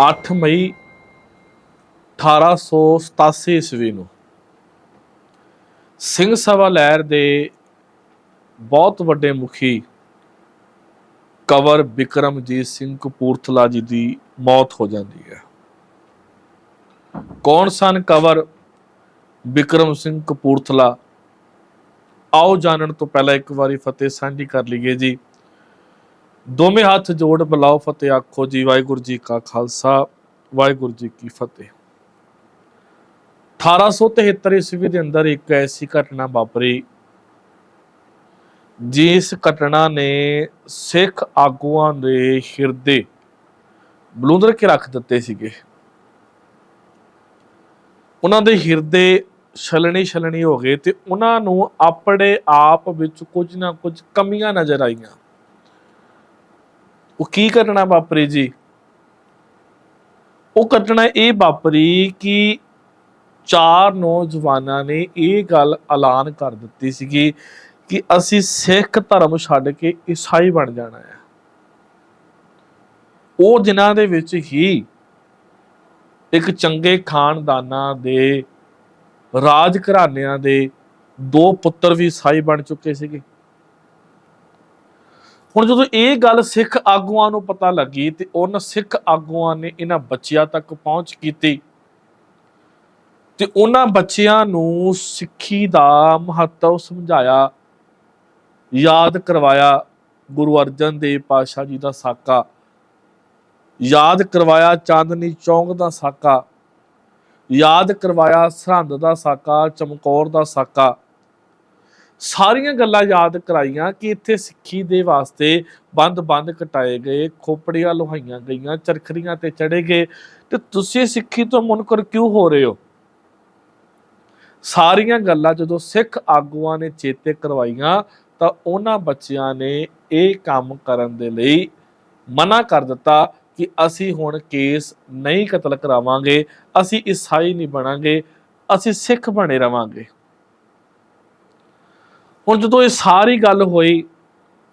8 ਮਈ 1887 ਈਸਵੀ ਨੂੰ ਸਿੰਘ ਸਭਾ ਲਹਿਰ ਦੇ ਬਹੁਤ ਵੱਡੇ ਮੁਖੀ ਕਵਰ ਬਿਕਰਮਜੀਤ ਸਿੰਘ ਕਪੂਰਥਲਾ ਜੀ ਦੀ ਮੌਤ ਹੋ ਜਾਂਦੀ ਹੈ। ਕੌਣ ਸਨ ਕਵਰ ਬਿਕਰਮ ਸਿੰਘ ਕਪੂਰਥਲਾ? ਆਓ ਜਾਣਨ ਤੋਂ ਪਹਿਲਾਂ ਇੱਕ ਵਾਰੀ ਫਤਿਹ ਸਾਂਝੀ ਕਰ ਲਈਏ ਜੀ। ਦੋਵੇਂ ਹੱਥ ਜੋੜ ਬੁਲਾਓ ਫਤਿਹ, ਆਖੋ ਜੀ ਵਾਹਿਗੁਰੂ ਜੀ ਕਾ ਖਾਲਸਾ, ਵਾਹਿਗੁਰੂ ਜੀ ਕੀ ਫਤਿਹ। 1873 ਈਸਵੀ ਦੇ ਅੰਦਰ ਇੱਕ ਐਸੀ ਘਟਨਾ ਵਾਪਰੀ, ਜਿਸ ਘਟਨਾ ਨੇ ਸਿੱਖ ਆਗੂਆਂ ਦੇ ਹਿਰਦੇ ਬਲੂੰਦਰ ਕੇ ਰੱਖ ਦਿੱਤੇ ਸੀਗੇ। ਉਹਨਾਂ ਦੇ ਹਿਰਦੇ ਛਲਣੀ ਛਲਣੀ ਹੋ ਗਏ ਤੇ ਉਹਨਾਂ ਨੂੰ ਆਪਣੇ ਆਪ ਵਿੱਚ ਕੁਝ ਨਾ ਕੁਝ ਕਮੀਆਂ ਨਜ਼ਰ ਆਈਆਂ। ਉਹ ਕੀ ਘਟਨਾ ਵਾਪਰੀ ਜੀ? ਉਹ ਘਟਨਾ ਇਹ ਵਾਪਰੀ ਕਿ ਚਾਰ ਨੌਜਵਾਨਾਂ ਨੇ ਇਹ ਗੱਲ ਐਲਾਨ ਕਰ ਦਿੱਤੀ ਸੀਗੀ ਕਿ ਅਸੀਂ ਸਿੱਖ ਧਰਮ ਛੱਡ ਕੇ ਈਸਾਈ ਬਣ ਜਾਣਾ ਹੈ। ਉਹ ਦਿਨਾਂ ਦੇ ਵਿੱਚ ਹੀ ਇੱਕ ਚੰਗੇ ਖਾਨਦਾਨਾਂ ਦੇ, ਰਾਜ ਘਰਾਣਿਆਂ ਦੇ ਦੋ ਪੁੱਤਰ ਵੀ ਈਸਾਈ ਬਣ ਚੁੱਕੇ ਸੀਗੇ। ਹੁਣ ਜਦੋਂ ਇਹ ਗੱਲ ਸਿੱਖ ਆਗੂਆਂ ਨੂੰ ਪਤਾ ਲੱਗੀ ਤੇ ਉਹਨਾਂ ਸਿੱਖ ਆਗੂਆਂ ਨੇ ਇਹਨਾਂ ਬੱਚਿਆਂ ਤੱਕ ਪਹੁੰਚ ਕੀਤੀ ਤੇ ਉਹਨਾਂ ਬੱਚਿਆਂ ਨੂੰ ਸਿੱਖੀ ਦਾ ਮਹੱਤਵ ਸਮਝਾਇਆ, ਯਾਦ ਕਰਵਾਇਆ, ਗੁਰੂ ਅਰਜਨ ਦੇਵ ਪਾਤਸ਼ਾਹ ਜੀ ਦਾ ਸਾਕਾ, ਯਾਦ ਕਰਵਾਇਆ ਚਾਂਦਨੀ ਚੌਂਕ ਦਾ ਸਾਕਾ, ਯਾਦ ਕਰਵਾਇਆ ਸਰਹੰਦ ਦਾ ਸਾਕਾ, ਚਮਕੌਰ ਦਾ ਸਾਕਾ ਸਾਰੀਆਂ ਗੱਲਾਂ ਯਾਦ ਕਰਾਈਆਂ ਕਿ ਇੱਥੇ ਸਿੱਖੀ ਦੇ ਵਾਸਤੇ ਬੰਦ-ਬੰਦ ਕਟਾਏ ਗਏ, ਖੋਪੜੀਆਂ ਲੋਹਾਈਆਂ ਗਈਆਂ, ਚਰਖੜੀਆਂ ਤੇ ਚੜੇ ਗਏ। ਤੇ ਤੁਸੀਂ ਸਿੱਖੀ ਤੋਂ ਮੁਨਕਰ ਕਿਉਂ ਹੋ ਰਹੇ ਹੋ? ਸਾਰੀਆਂ ਗੱਲਾਂ ਜਦੋਂ ਸਿੱਖ ਆਗੂਆਂ ਨੇ ਚੇਤੇ ਕਰਵਾਈਆਂ, ਤਾਂ ਉਹਨਾਂ ਬੱਚਿਆਂ ਨੇ ਇਹ ਕੰਮ ਕਰਨ ਦੇ ਲਈ ਮਨਾ ਕਰ ਦਿੱਤਾ ਕਿ ਅਸੀਂ ਹੁਣ ਕੇਸ ਨਹੀਂ ਕਤਲ ਕਰਾਵਾਂਗੇ, ਅਸੀਂ ਈਸਾਈ ਨਹੀਂ ਬਣਾਂਗੇ, ਅਸੀਂ ਸਿੱਖ ਬਣੇ ਰਵਾਂਗੇ। ਹੁਣ ਜਦੋਂ ਇਹ ਸਾਰੀ ਗੱਲ ਹੋਈ,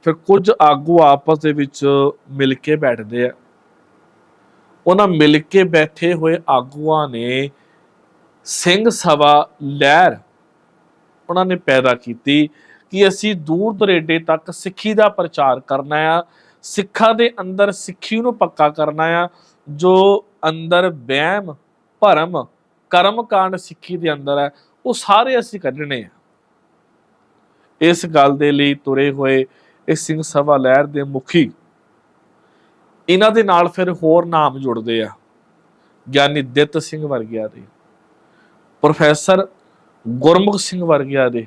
ਫਿਰ ਕੁਝ ਆਗੂ ਆਪਸ ਦੇ ਵਿੱਚ ਮਿਲ ਕੇ ਬੈਠਦੇ ਆ। ਉਹਨਾਂ ਮਿਲ ਕੇ ਬੈਠੇ ਹੋਏ ਆਗੂਆਂ ਨੇ ਸਿੰਘ ਸਭਾ ਲਹਿਰ ਉਹਨਾਂ ਨੇ ਪੈਦਾ ਕੀਤੀ ਕਿ ਅਸੀਂ ਦੂਰ ਦਰੇਡੇ ਤੱਕ ਸਿੱਖੀ ਦਾ ਪ੍ਰਚਾਰ ਕਰਨਾ ਆ, ਸਿੱਖਾਂ ਦੇ ਅੰਦਰ ਸਿੱਖੀ ਨੂੰ ਪੱਕਾ ਕਰਨਾ ਆ, ਜੋ ਅੰਦਰ ਵਹਿਮ, ਭਰਮ, ਕਰਮ ਕਾਂਡ ਸਿੱਖੀ ਦੇ ਅੰਦਰ ਹੈ, ਉਹ ਸਾਰੇ ਅਸੀਂ ਕੱਢਣੇ ਆ। ਇਸ ਗੱਲ ਦੇ ਲਈ ਤੁਰੇ ਹੋਏ ਇਹ ਸਿੰਘ ਸਭਾ ਲਹਿਰ ਦੇ ਮੁਖੀ ਇਹਨਾਂ ਦੇ ਨਾਲ ਫਿਰ ਹੋਰ ਨਾਮ ਜੁੜਦੇ ਆ, ਗਿਆਨੀ ਦਿੱਤ ਸਿੰਘ ਵਰਗਿਆ ਦੇ, ਪ੍ਰੋਫੈਸਰ ਗੁਰਮੁਖ ਸਿੰਘ ਵਰਗਿਆ ਦੇ,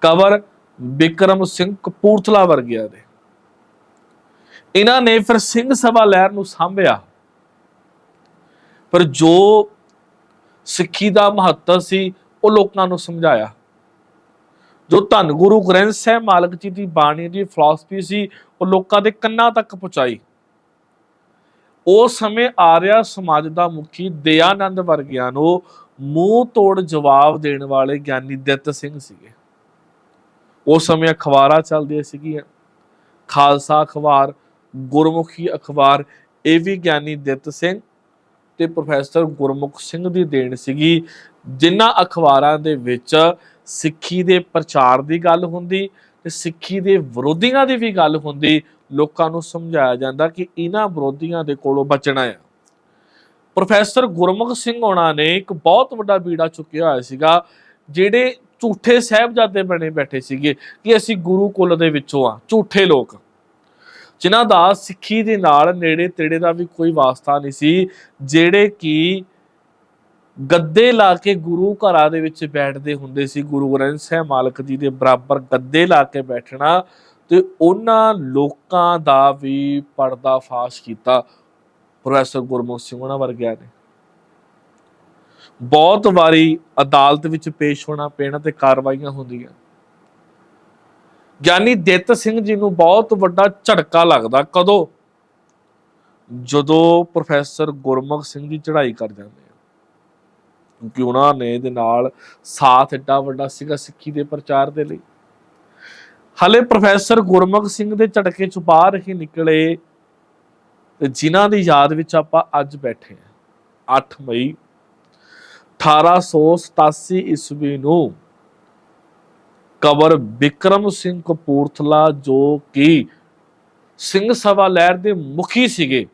ਕਵਰ ਬਿਕਰਮ ਸਿੰਘ ਕਪੂਰਥਲਾ ਵਰਗਿਆ ਦੇ। ਇਹਨਾਂ ਨੇ ਫਿਰ ਸਿੰਘ ਸਭਾ ਲਹਿਰ ਨੂੰ ਸਾਂਭਿਆ। ਪਰ ਜੋ ਸਿੱਖੀ ਦਾ ਮਹੱਤਵ ਸੀ, ਉਹ ਲੋਕਾਂ ਨੂੰ ਸਮਝਾਇਆ। ਜੋ ਧੰਨ ਗੁਰੂ ਗ੍ਰੰਥ ਸਾਹਿਬ ਮਾਲਕ ਜੀ ਦੀ ਬਾਣੀ ਦੀ ਫਿਲਾਸਫੀ ਸੀ, ਉਹ ਲੋਕਾਂ ਦੇ ਕੰਨਾਂ ਤੱਕ ਪਹੁੰਚਾਈ। ਉਸ ਸਮੇਂ ਆਰਿਆ ਸਮਾਜ ਦਾ ਮੁਖੀ ਦਇਆਨੰਦ ਵਰਗਿਆਂ ਨੂੰ ਮੂੰਹ ਤੋੜ ਜਵਾਬ ਦੇਣ ਵਾਲੇ ਗਿਆਨੀ ਦਿੱਤ ਸਿੰਘ ਸੀਗੇ। ਉਸ ਸਮੇਂ ਅਖਬਾਰਾਂ ਚੱਲਦੀਆਂ ਸੀਗੀਆਂ। ਖਾਲਸਾ ਅਖਬਾਰ, ਗੁਰਮੁਖੀ ਅਖਬਾਰ, ਇਹ ਵੀ ਗਿਆਨੀ ਦਿੱਤ ਸਿੰਘ ਤੇ ਪ੍ਰੋਫੈਸਰ ਗੁਰਮੁਖ ਸਿੰਘ ਦੀ ਦੇਣ ਸੀਗੀ, ਜਿਨ੍ਹਾਂ ਅਖਬਾਰਾਂ ਦੇ ਵਿੱਚ ਸਿੱਖੀ ਦੇ ਪ੍ਰਚਾਰ ਦੀ ਗੱਲ ਹੁੰਦੀ ਤੇ ਸਿੱਖੀ ਦੇ ਵਿਰੋਧੀਆਂ ਦੀ ਵੀ ਗੱਲ ਹੁੰਦੀ, ਲੋਕਾਂ ਨੂੰ ਸਮਝਾਇਆ ਜਾਂਦਾ ਕਿ ਇਹਨਾਂ ਵਿਰੋਧੀਆਂ ਦੇ ਕੋਲੋਂ ਬਚਣਾ ਹੈ ਪ੍ਰੋਫੈਸਰ ਗੁਰਮੁਖ ਸਿੰਘ ਹੋਣਾ ਨੇ ਇੱਕ ਬਹੁਤ ਵੱਡਾ ਬੀੜਾ ਚੁੱਕਿਆ ਹੋਇਆ ਸੀਗਾ, ਜਿਹੜੇ ਝੂਠੇ ਸਹਿਬਜ਼ਾਦੇ ਬਣੇ ਬੈਠੇ ਸੀਗੇ ਕਿ ਅਸੀਂ ਗੁਰੂ ਕੁਲ ਦੇ ਵਿੱਚੋਂ ਆ, ਝੂਠੇ ਲੋਕ। ਜਿਨ੍ਹਾਂ ਦਾ ਸਿੱਖੀ ਦੇ ਨਾਲ ਨੇੜੇ ਤੇੜੇ ਦਾ ਵੀ ਕੋਈ ਵਾਸਤਾ ਨਹੀਂ ਸੀ, ਜਿਹੜੇ ਕਿ ਗੱਦੇ ਲਾ ਕੇ ਗੁਰੂ ਘਰਾਂ ਦੇ ਵਿੱਚ ਬੈਠਦੇ ਹੁੰਦੇ ਸੀ, ਗੁਰੂ ਗ੍ਰੰਥ ਸਾਹਿਬ ਮਾਲਕ ਜੀ ਦੇ ਬਰਾਬਰ ਗੱਦੇ ਲਾ ਕੇ ਬੈਠਣਾ ਤੇ ਉਹਨਾਂ ਲੋਕਾਂ ਦਾ ਵੀ ਪਰਦਾ ਫਾਸ਼ ਕੀਤਾ। ਪ੍ਰੋਫੈਸਰ ਗੁਰਮੁਖ ਸਿੰਘ ਉਹਨਾਂ ਵਰਗਿਆਂ ਨੇ। ਬਹੁਤ ਵਾਰੀ ਅਦਾਲਤ ਵਿੱਚ ਪੇਸ਼ ਹੋਣਾ ਪੈਣਾ ਤੇ ਕਾਰਵਾਈਆਂ ਹੁੰਦੀਆਂ। ਗਿਆਨੀ ਦਿੱਤ ਸਿੰਘ ਜੀ ਨੂੰ ਬਹੁਤ ਵੱਡਾ ਝਟਕਾ ਲੱਗਦਾ ਕਦੋਂ? ਜਦੋਂ ਪ੍ਰੋਫੈਸਰ ਗੁਰਮੁਖ ਸਿੰਘ ਜੀ ਚੜ੍ਹਾਈ ਕਰ ਜਾਂਦੇ ਕਿਉਂਕਿ ਉਹਨਾਂ ਨੇ ਦੇ ਨਾਲ ਸਾਥ ਏਡਾ ਵੱਡਾ ਸੀਗਾ ਸਿੱਖੀ ਦੇ ਪ੍ਰਚਾਰ ਦੇ ਲਈ। ਹਲੇ ਪ੍ਰੋਫੈਸਰ ਗੁਰਮੁਖ ਸਿੰਘ ਦੇ ਝਟਕੇ ਚ ਬਾਹਰ ਹੀ ਨਿਕਲੇ ਤੇ ਜਿਨ੍ਹਾਂ ਦੀ ਯਾਦ ਵਿੱਚ ਆਪਾਂ ਅੱਜ ਬੈਠੇ ਹਾਂ। 8 ਮਈ 1887 ਈਸਵੀ ਨੂੰ ਕਬਰ ਵਿਕਰਮ ਸਿੰਘ ਕਪੂਰਥਲਾ ਜੋ ਕਿ ਸਿੰਘ ਸਭਾ ਲਹਿਰ ਦੇ ਮੁਖੀ ਸੀਗੇ,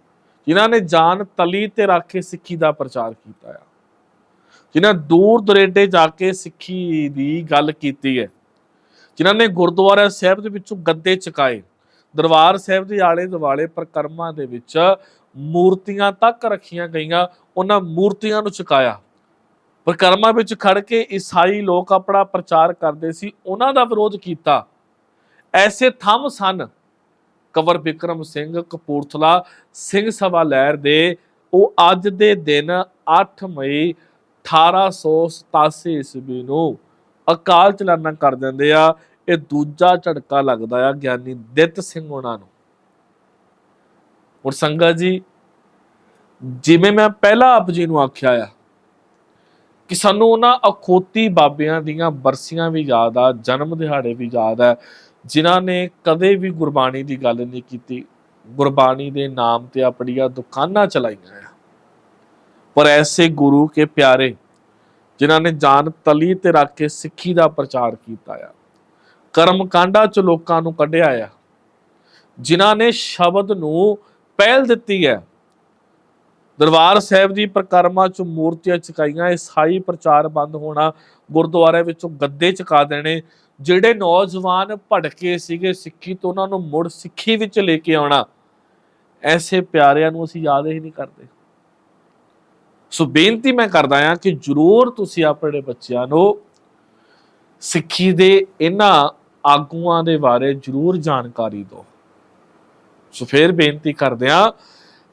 ਜਿਨ੍ਹਾਂ ਨੇ ਜਾਨ ਤਲੀ ਤੇ ਰੱਖ ਕੇ ਸਿੱਖੀ ਦਾ ਪ੍ਰਚਾਰ ਕੀਤਾ ਆ। ਜਿਨ੍ਹਾਂ ਦੂਰ ਦਰੇਡੇ ਜਾ ਕੇ ਸਿੱਖੀ ਦੀ ਗੱਲ ਕੀਤੀ ਹੈ, ਜਿਨ੍ਹਾਂ ਨੇ ਗੁਰਦੁਆਰਾ ਸਾਹਿਬ ਦੇ ਵਿੱਚੋਂ ਗੱਦੇ ਚੁਕਾਏ, ਦਰਬਾਰ ਸਾਹਿਬ ਦੇ ਆਲੇ ਦੁਆਲੇ ਪ੍ਰਕਰਮਾਂ ਦੇ ਵਿੱਚ ਮੂਰਤੀਆਂ ਤੱਕ ਰੱਖੀਆਂ ਗਈਆਂ, ਉਹਨਾਂ ਮੂਰਤੀਆਂ ਨੂੰ ਚੁਕਾਇਆ। ਪ੍ਰਕਰਮਾਂ ਵਿੱਚ ਖੜ ਕੇ ਈਸਾਈ ਲੋਕ ਆਪਣਾ ਪ੍ਰਚਾਰ ਕਰਦੇ ਸੀ, ਉਹਨਾਂ ਦਾ ਵਿਰੋਧ ਕੀਤਾ। ਐਸੇ ਥੰਮ ਸਨ, ਕਵਰ ਬਿਕਰਮ ਸਿੰਘ ਕਪੂਰਥਲਾ ਸਿੰਘ ਸਭਾ ਲਹਿਰ ਦੇ, ਉਹ ਅੱਜ ਦੇ ਦਿਨ 8 ਮਈ 1887 ਈਸਵੀ ਨੂੰ ਅਕਾਲ ਚਲਾਨਾ ਕਰ ਦਿੰਦੇ ਆ। ਇਹ ਦੂਜਾ ਝਟਕਾ ਲੱਗਦਾ ਆ ਗਿਆਨੀ ਦਿੱਤ ਸਿੰਘ ਉਹਨਾਂ ਨੂੰ। ਹੁਣ ਸੰਗਤ ਜੀ, ਜਿਵੇਂ ਮੈਂ ਪਹਿਲਾਂ ਆਪ ਜੀ ਨੂੰ ਆਖਿਆ ਆ ਕਿ ਸਾਨੂੰ ਉਹਨਾਂ ਅਖੋਤੀ ਬਾਬਿਆਂ ਦੀਆਂ ਬਰਸੀਆਂ ਵੀ ਯਾਦ ਆ, ਜਨਮ ਦਿਹਾੜੇ ਵੀ ਯਾਦ ਆ, ਜਿਨ੍ਹਾਂ ਨੇ ਕਦੇ ਵੀ ਗੁਰਬਾਣੀ ਦੀ ਗੱਲ ਨਹੀਂ ਕੀਤੀ। ਗੁਰਬਾਣੀ ਦੇ ਨਾਮ ਤੇ ਆਪਣੀਆਂ ਦੁਕਾਨਾਂ ਚਲਾਈਆਂ ਆ। ਪਰ ਐਸੇ ਗੁਰੂ ਕੇ ਪਿਆਰੇ ਜਿਨ੍ਹਾਂ ਨੇ ਜਾਨ ਤਲੀ ਤੇ ਰੱਖ ਕੇ ਸਿੱਖੀ ਦਾ ਪ੍ਰਚਾਰ ਕੀਤਾ ਆ, ਕਰਮ ਕਾਂਡਾਂ ਚ ਲੋਕਾਂ ਨੂੰ ਕੱਢਿਆ ਆ, ਜਿਨ੍ਹਾਂ ਨੇ ਸ਼ਬਦ ਨੂੰ ਪਹਿਲ ਦਿੱਤੀ ਹੈ। ਦਰਬਾਰ ਸਾਹਿਬ ਦੀ ਪ੍ਰਕਰਮਾਂ ਚ ਮੂਰਤੀਆਂ ਚਕਾਈਆਂ ਈਸਾਈ ਪ੍ਰਚਾਰ ਬੰਦ ਹੋਣਾ, ਗੁਰਦੁਆਰੇ ਵਿੱਚੋਂ ਗੱਦੇ ਚਕਾ ਦੇਣੇ, ਜਿਹੜੇ ਨੌਜਵਾਨ ਭੜਕੇ ਸੀਗੇ ਸਿੱਖੀ ਤੋਂ, ਉਹਨਾਂ ਨੂੰ ਮੁੜ ਸਿੱਖੀ ਵਿੱਚ ਲੈ ਕੇ ਆਉਣਾ, ਐਸੇ ਪਿਆਰਿਆਂ ਨੂੰ ਅਸੀਂ ਯਾਦ ਹੀ ਨਹੀਂ ਕਰਦੇ। ਸੋ ਬੇਨਤੀ ਮੈਂ ਕਰਦਾ ਹਾਂ ਕਿ ਜਰੂਰ ਤੁਸੀਂ ਆਪਣੇ ਬੱਚਿਆਂ ਨੂੰ ਸਿੱਖੀ ਦੇ ਇਹਨਾਂ ਆਗੂਆਂ ਦੇ ਬਾਰੇ ਜਰੂਰ ਜਾਣਕਾਰੀ ਦਿਓ। ਸੋ ਫਿਰ ਬੇਨਤੀ ਕਰਦੇ ਹਾਂ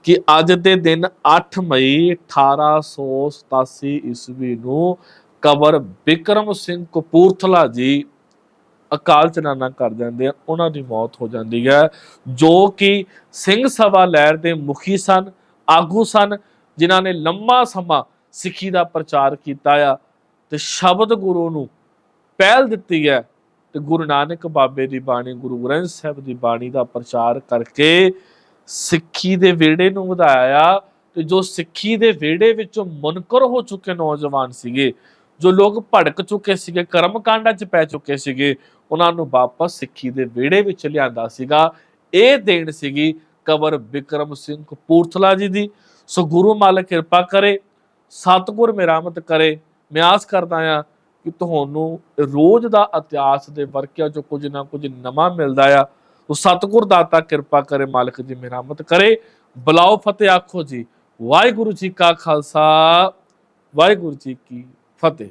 ਕਿ ਅੱਜ ਦੇ ਦਿਨ 8 ਮਈ 1887 ਈਸਵੀ ਨੂੰ ਕਬਰ ਬਿਕਰਮ ਸਿੰਘ ਕਪੂਰਥਲਾ ਜੀ ਅਕਾਲ ਚਲਾਨਾ ਕਰ ਜਾਂਦੇ ਆ, ਉਹਨਾਂ ਦੀ ਮੌਤ ਹੋ ਜਾਂਦੀ ਹੈ, ਜੋ ਕਿ ਸਿੰਘ ਸਭਾ ਲਹਿਰ ਦੇ ਮੁਖੀ ਸਨ, ਆਗੂ ਸਨ ਜਿਨ੍ਹਾਂ ਨੇ ਲੰਮਾ ਸਮਾਂ ਸਿੱਖੀ ਦਾ ਪ੍ਰਚਾਰ ਕੀਤਾ ਆ ਤੇ ਸ਼ਬਦ ਗੁਰੂ ਨੂੰ ਪਹਿਲ ਦਿੱਤੀ ਹੈ ਤੇ ਗੁਰੂ ਨਾਨਕ ਬਾਬੇ ਦੀ ਬਾਣੀ, ਗੁਰੂ ਗ੍ਰੰਥ ਸਾਹਿਬ ਦੀ ਬਾਣੀ ਦਾ ਪ੍ਰਚਾਰ ਕਰਕੇ ਸਿੱਖੀ ਦੇ ਵਿਹੜੇ ਨੂੰ ਵਧਾਇਆ ਤੇ ਜੋ ਸਿੱਖੀ ਦੇ ਵਿਹੜੇ ਵਿੱਚੋਂ ਮੁਨਕਰ ਹੋ ਚੁੱਕੇ ਨੌਜਵਾਨ ਸੀਗੇ, ਜੋ ਲੋਕ ਭੜਕ ਚੁੱਕੇ ਸੀਗੇ ਕਰਮ ਕਾਂਡਾਂ 'ਚ ਪੈ ਚੁੱਕੇ ਸੀਗੇ, ਉਹਨਾਂ ਨੂੰ ਵਾਪਸ ਸਿੱਖੀ ਦੇ ਵਿਹੜੇ ਵਿੱਚ ਲਿਆਂਦਾ ਸੀਗਾ। ਇਹ ਦੇਣ ਸੀਗੀ ਕਬਰ ਬਿਕਰਮ ਸਿੰਘ ਕਪੂਰਥਲਾ ਜੀ ਦੀ ਸੋ ਗੁਰੂ ਮਾਲਕ ਕਿਰਪਾ ਕਰੇ, ਸਤਿਗੁਰ ਮਿਹਰਮਤ ਕਰੇ। ਮੈਂ ਆਸ ਕਰਦਾ ਆ ਕਿ ਤੁਹਾਨੂੰ ਰੋਜ਼ ਦਾ ਇਤਿਹਾਸ ਦੇ ਵਰਕਿਆਂ ਚੋਂ ਕੁਝ ਨਾ ਕੁਝ ਨਵਾਂ ਮਿਲਦਾ ਆ। ਉਹ ਸਤਿਗੁਰ ਦਾਤਾ ਕਿਰਪਾ ਕਰੇ, ਮਾਲਕ ਜੀ ਮਿਹਰਮਤ ਕਰੇ। ਬਲਾਓ ਫਤਿਹ ਆਖੋ ਜੀ। ਵਾਹਿਗੁਰੂ ਜੀ ਕਾ ਖਾਲਸਾ, ਵਾਹਿਗੁਰੂ ਜੀ ਕੀ ਫਤਿਹ।